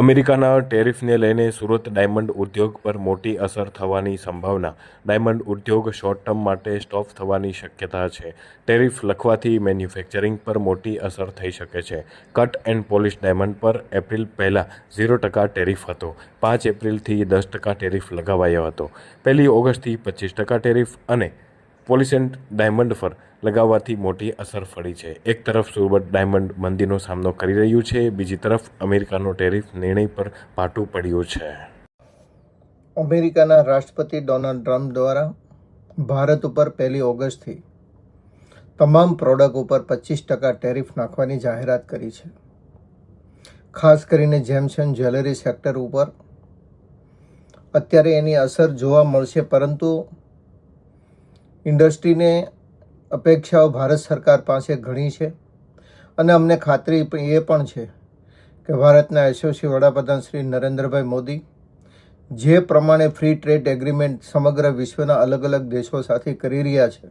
અમેરિકાના ટેરિફને લઈને સુરત ડાયમંડ ઉદ્યોગ પર મોટી અસર થવાની સંભાવના. ડાયમંડ ઉદ્યોગ શોર્ટ ટર્મ માટે સ્ટોપ થવાની શક્યતા છે. ટેરિફ લખવાથી મેન્યુફેક્ચરિંગ પર મોટી અસર થઈ શકે છે. કટ એન્ડ પોલિશ ડાયમંડ પર એપ્રિલ પહેલાં ઝીરો ટકા ટેરિફ હતો. પાંચ એપ્રિલથી દસ ટકા ટેરિફ લગાવાયો હતો. પહેલી ઓગસ્ટથી પચીસ ટકા ટેરિફ અને પોલિસેન્ટ ડાયમંડ પર લગાવવાથી મોટી અસર પડી છે. એક તરફ સુરબત ડાયમંડ મંદીનો સામનો કરી રહ્યું છે, બીજી તરફ અમેરિકાનો ટેરિફ નિર્ણય પર પાટું પડ્યું છે. અમેરિકાના રાષ્ટ્રપતિ ડોનાલ્ડ ટ્રમ્પ દ્વારા ભારત ઉપર પહેલી ઓગસ્ટથી તમામ પ્રોડક્ટ ઉપર પચીસ ટકા ટેરિફ નાખવાની જાહેરાત કરી છે. ખાસ કરીને જેમ્સ એન્ડ જ્વેલરી સેક્ટર ઉપર અત્યારે એની અસર જોવા મળશે, પરંતુ ઇન્ડસ્ટ્રીને અપેક્ષાઓ ભારત સરકાર પાસે ઘણી છે અને અમને ખાતરી એ પણ છે કે ભારતના યશસ્વી વડાપ્રધાન શ્રી નરેન્દ્રભાઈ મોદી જે પ્રમાણે ફ્રી ટ્રેડ એગ્રીમેન્ટ સમગ્ર વિશ્વના અલગ અલગ દેશો સાથે કરી રહ્યા છે,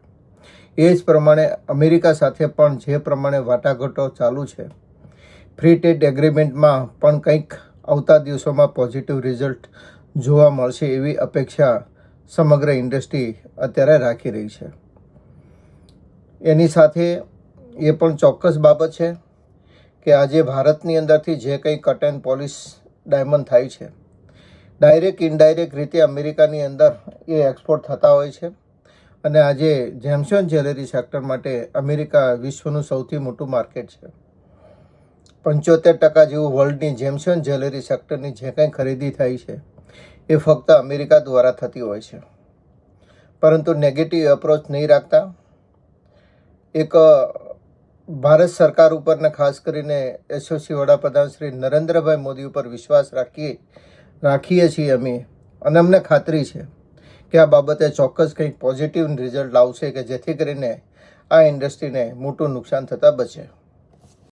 એ જ પ્રમાણે અમેરિકા સાથે પણ જે પ્રમાણે વાટાઘાટો ચાલુ છે, ફ્રી ટ્રેડ એગ્રીમેન્ટમાં પણ કંઈક આવતા દિવસોમાં પોઝિટિવ રિઝલ્ટ જોવા મળશે એવી અપેક્ષા સમગ્ર ઇન્ડસ્ટ્રી અત્યારે રાખી રહી છે. એની સાથે એ પણ ચોક્કસ બાબત છે કે આજે ભારતની અંદરથી જે કંઈ કટ એન્ડ પોલિશ ડાયમંડ થાય છે, ડાયરેક્ટ, ઇનડાયરેક્ટ રીતે અમેરિકાની અંદર એ એક્સપોર્ટ થતા હોય છે. અને આજે જેમ્સન જ્વેલરી સેક્ટર માટે અમેરિકા વિશ્વનું સૌથી મોટું માર્કેટ છે. પંચોતેર ટકા જેવું વર્લ્ડની જેમ્સન જ્વેલરી સેક્ટરની જે કંઈ ખરીદી થાય છે, એ ફક્ત અમેરિકા દ્વારા થતી હોય છે. પરંતુ નેગેટિવ એપ્રોચ નહીં રાખતા. એક ભારત સરકાર ઉપર ને ખાસ કરીને યશસ્વી વડાપ્રધાન શ્રી નરેન્દ્રભાઈ મોદી ઉપર વિશ્વાસ રાખીએ રાખીએ છીએ અમે. અને અમને ખાતરી છે કે આ બાબતે ચોક્કસ કંઈક પોઝિટિવ રિઝલ્ટ લાવશે કે જેથી કરીને આ ઇન્ડસ્ટ્રીને મોટું નુકસાન થતાં બચે.